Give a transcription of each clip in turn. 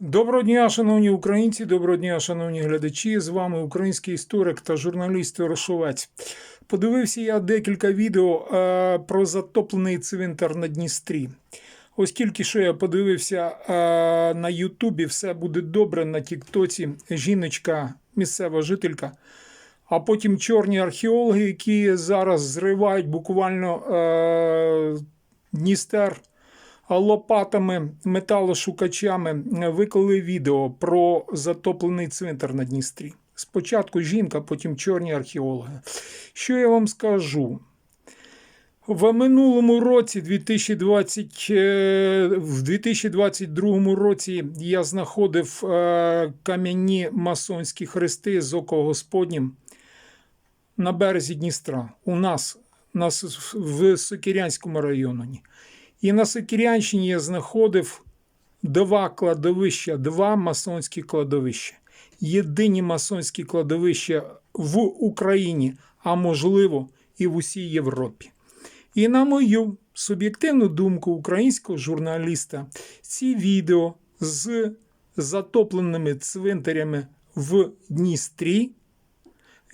Доброго дня, шановні українці, доброго дня, шановні глядачі. З вами український історик та журналіст Ворошовець. Подивився я декілька відео е, про затоплений цвинтар на Дністрі. Ось тільки що я подивився е, на Ютубі, все буде добре на Тіктоці. Жіночка, місцева жителька. А потім чорні археологи, які зараз зривають буквально е, Дністер лопатами, металошукачами виклали відео про затоплений цвинтар на Дністрі. Спочатку жінка, потім чорні археологи. Що я вам скажу? В минулому році, 2020, е, в 2022 році, я знаходив е, кам'яні масонські хрести з око Господнім на березі Дністра. У нас, в Сокирянському районі. І на Сокирянщині я знаходив два кладовища, два масонські кладовища. Єдині масонські кладовища в Україні, а можливо, і в усій Європі. І на мою суб'єктивну думку українського журналіста, ці відео з затопленими цвинтарями в Дністрі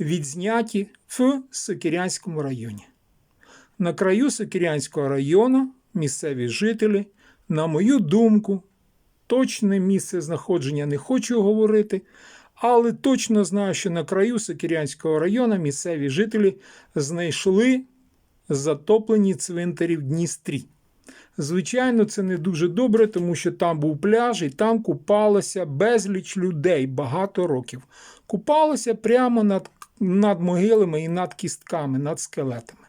відзняті в Сокирянському районі. На краю Сокирянського району місцеві жителі, на мою думку, точне місце знаходження не хочу говорити, але точно знаю, що на краю Сокирянського району місцеві жителі знайшли затоплені цвинтарі в Дністрі. Звичайно, це не дуже добре, тому що там був пляж і там купалося безліч людей багато років. Купалося прямо над, над могилами і над кістками, над скелетами.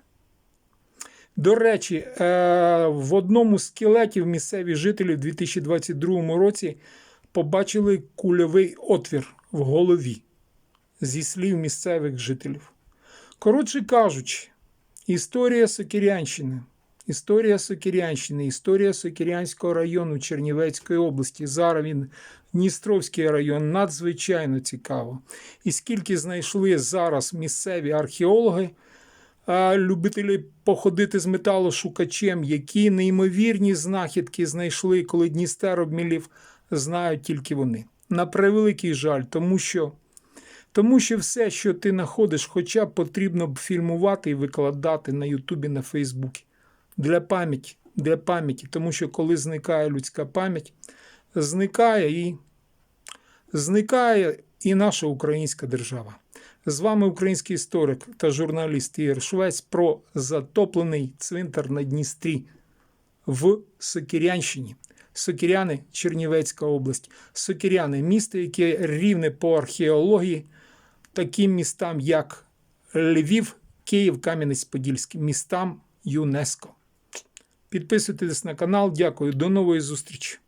До речі, е, в одному з скелетів місцеві жителі в 2022 році побачили кульовий отвір в голові зі слів місцевих жителів. Коротше кажучи, історія Сокирянщини, історія Сокирянщини, історія Сокирянського району Чернівецької області. Зараз він Дністровський район надзвичайно цікаво. І скільки знайшли зараз місцеві археологи любителі походити з металошукачем, які неймовірні знахідки знайшли, коли Дністер обмілів, знають тільки вони. На превеликий жаль, тому що тому що все, що ти знаходиш, хоча б потрібно б фільмувати і викладати на Ютубі, на Фейсбуці. Для пам'яті, для пам'яті. Тому що коли зникає людська пам'ять, зникає і зникає і наша українська держава. З вами український історик та журналіст Ігор Швець про затоплений цвинтар на Дністрі в Сокирянщині. Сокиряни, Чернівецька область. Сокиряни місто, яке рівне по археології таким містам, як Львів, Київ, Кам'янець-Подільський, містам ЮНЕСКО. Підписуйтесь на канал. Дякую. До нової зустрічі.